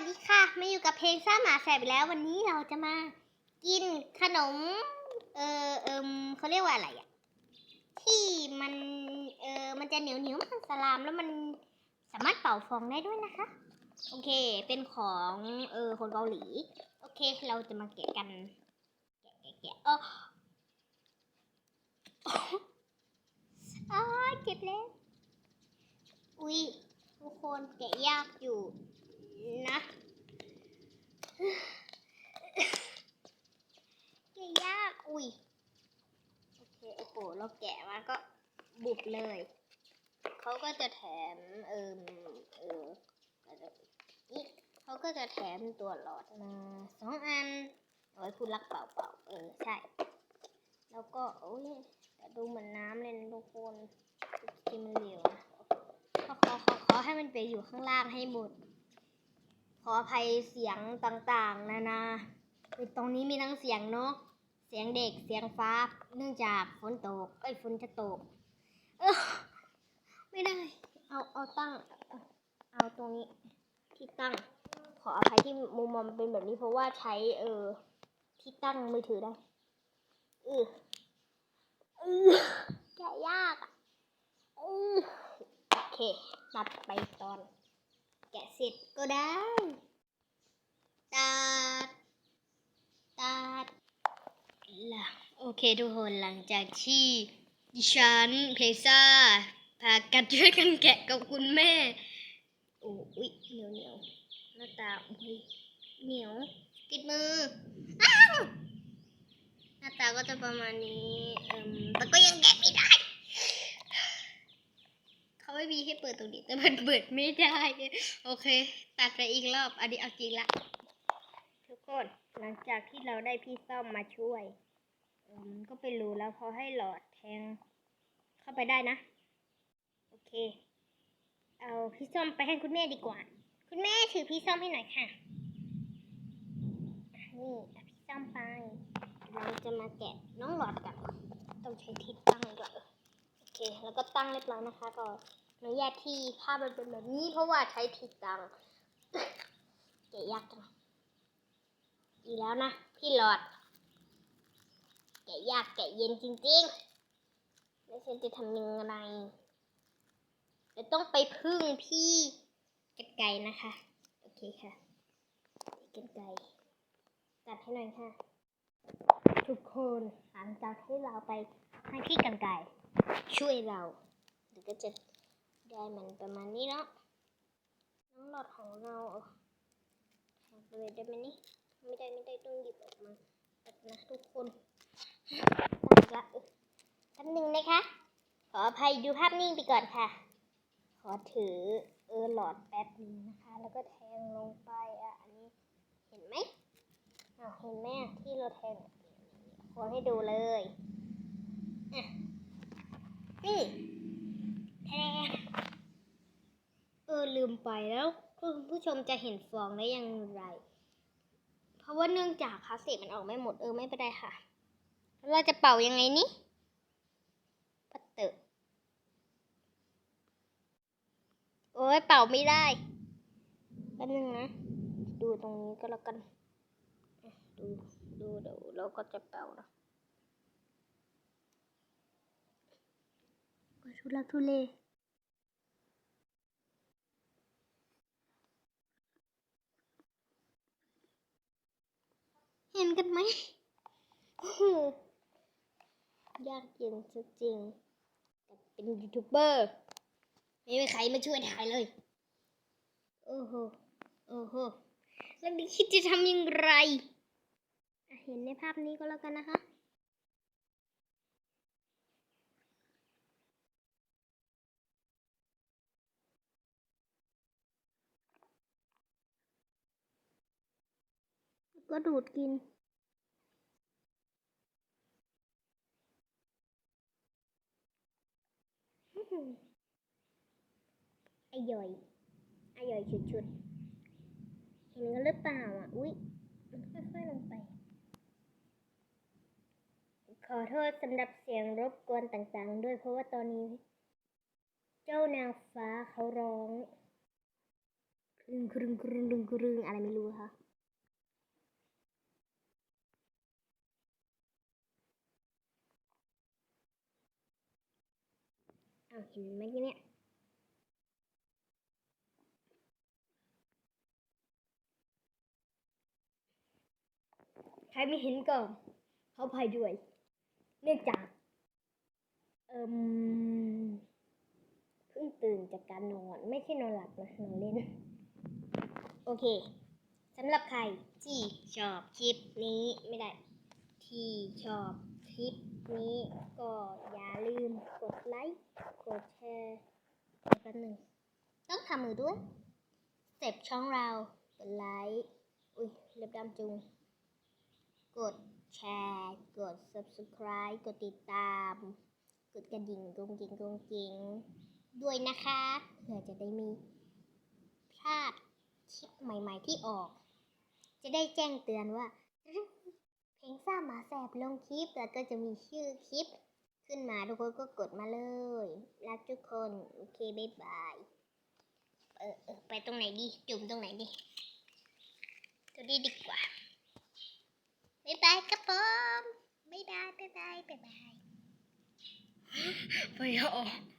วัสดีค่ะ มาอยู่กับเพลงซ่าหมาแสบอีกแล้ววันนี้เราจะมากินขนม เออเอิมเขาเรียกว่าอะไรอะที่มัน เออมันจะเหนียวเหนียวมันสลามแล้วมันสามารถเป่าฟองได้ด้วยนะคะ โอเค เป็นของ เออคนเกาหลี โอเค เราจะมาแกะกัน แกะแกะแกะเอออ้เจ็บแล้ว อุ้ยทุกคนแกะยากอยู่ นะแกะยาก อุ้ย โอเค โอ้โห เราแกะมาก็บุบเลย เขาก็จะแถม เอิมเอออะไรนี่เขาก็จะแถมตัวหลอดมาสองอันเอาไว้พูดรักเปล่าๆเออ ใช่ แล้วก็ โอ้ยแต่ดูเหมือนน้ำเลยนะทุกคนกินมันเหลวนะขอขอขอขอให้มันไปอยู่ข้างล่างให้หมดข ออภัยเสียงต่างๆ นานาตรงนี้มีทั้งเสียงนก เสียงเด็ก เสียงฟ้า เนื่องจากฝนตก เอ้ยฝนจะตก เออไม่ได้ เอาเอาตั้ง เอาตรงนี้ที่ตั้ง ขออภัยที่มุมมองมันเป็นแบบนี้เพราะว่าใช้เออที่ตั้งมือถือได้เออเออแกะยากอะเออโอเคตัดไปตอน แกะเสร็จก็ได้ ตัดตัดละโอเคทุกคนหลังจากที่ดิฉันเพซ่าพากันช่วยกันแกะกับคุณแม่โอ้ยเหนียวเหนียวหน้าตาโอ้ยเหนียวติดมืออ้าวหน้าตาก็จะประมาณนี้เอิมแต่ก็ยังแกะไม่ได้เขาไม่มีให้เปิดตรงนี้แต่มันเปิดไม่ได้ โอเค ตัดไปอีกรอบ อันนี้เอาจริงละ กคนหลังจากที่เราได้พี่ซ่อมมาช่วยมันก็เป็นรูแล้วพอให้หลอดแทงเข้าไปได้นะ โอเค เอาพี่ส้มไปให้คุณแม่ดีกว่า คุณแม่ถือพี่ส้มให้หน่อยค่ะ นี่เอาพี่ส้มไป เราจะมาแกะน้องหลอดกัน ต้องใช้ที่ตั้งด้วยโอเค แล้วก็ตั้งเรียบร้อยนะคะ ก็อนุญาตที่ภาพมันเป็นแบบนี้เพราะว่าใช้ที่ตั้งแกะยากจัง ดีแล้วนะ พี่หลอด แกะยากแกะเย็นจริงๆ แล้วฉันจะทำยังไงจะต้องไปพึ่งพี่กันไก่นะคะ โอเคค่ะกันไก่ตัดให้หน่อยค่ะ ทุกคนหลังจากที่เราไปให้พี่กันไก่ ช่วยเราเดี๋ยวก็จะได้มันประมาณนี้เนาะน้องหลอดของเราเอาไปเลยได้ไหมนี่ ไม่ได้ไม่ได้ต้องหยิบออกมาตัดนะทุกคนตัดละแป๊บนึงนะคะ ขออภัยดูภาพนิ่งไปก่อนค่ะ ขอถือเออหลอดแป๊บนึงนะคะ แล้วก็แทงลงไปอะอันนี้เห็นไหมอ้าวเห็นไหมที่เราแทงอะควรให้ดูเลยอะนี่แทงเออลืมไปแล้ว คุณผู้ชมจะเห็นฟองได้อย่างไร ราะว่าเนื่องจากพลาสติกมันออกไม่หมดเออไม่เป็นไรค่ะ เราจะเป่ายังไงนี่ปัตเตอโอ้ยเป่าไม่ได้แป๊บนึงนะ ดูตรงนี้ก็แล้วกัน ดูดูเดี๋ยวเราก็จะเป่านะก็ทุลักทุเล นกันไหมโอ้โหยากเย็นจริงๆเป็นยูทูบเบอร์ไม่มีใครมาช่วยถ่ายเลย โอ้โห โอ้โห แล้วดิคิดจะทำอย่างไร เห็นในภาพนี้ก็แล้วกันนะคะก็ดูดกิน อื้อหืออร่อยอร่อยชุดๆเห็นกันหรือเปล่าอะ อุ๊ย มันค่อยๆลงไป ขอโทษสำหรับเสียงรบกวนต่างๆ ด้วยเพราะว่าตอนนี้ เจ้านางฟ้าเขาร้องเพรึงครึงครึงครึงครึงอะไรไม่รู้ค่ะ อ้าว เห็นไหมเนี่ยใครไม่เห็นก็เขาภัยด้วย เนื่องจาก เอิมเพิ่งตื่นจากการนอน ไม่ใช่นอนหลับนะนอนเล่น โอเคสำหรับใครที่ชอบคลิปนี้ไม่ได้ ที่ชอบคลิปนี้ก็อย่าลืมกดไลค์ ดแชร์กดกันหนึ่ง ต้องทำมือด้วยเสร็จช่องเรา กดไลค์อุ้ยเล็บดำจุง กดแชร์ กด subscribe กดติดตาม กดกระดิ่งกรุงกริงกรุงกริงด้วยนะคะเพื่อจะได้มีพลาดคลิปใหม่ ๆที่ออก จะได้แจ้งเตือนว่า เพลงซ่าหมาแสบลงคลิปแล้วก็จะมีชื่อคลิป ขึ้นมาทุกคนก็กดมาเลย รักทุกคน โอเคบ๊ายบายเออเออไปตรงไหนดี จุ่มตรงไหนดีตัวนี้ดีกว่าบ๊ายบายครับผมบ๊ายบายบ๊ายบายบ๊ายบายไปออก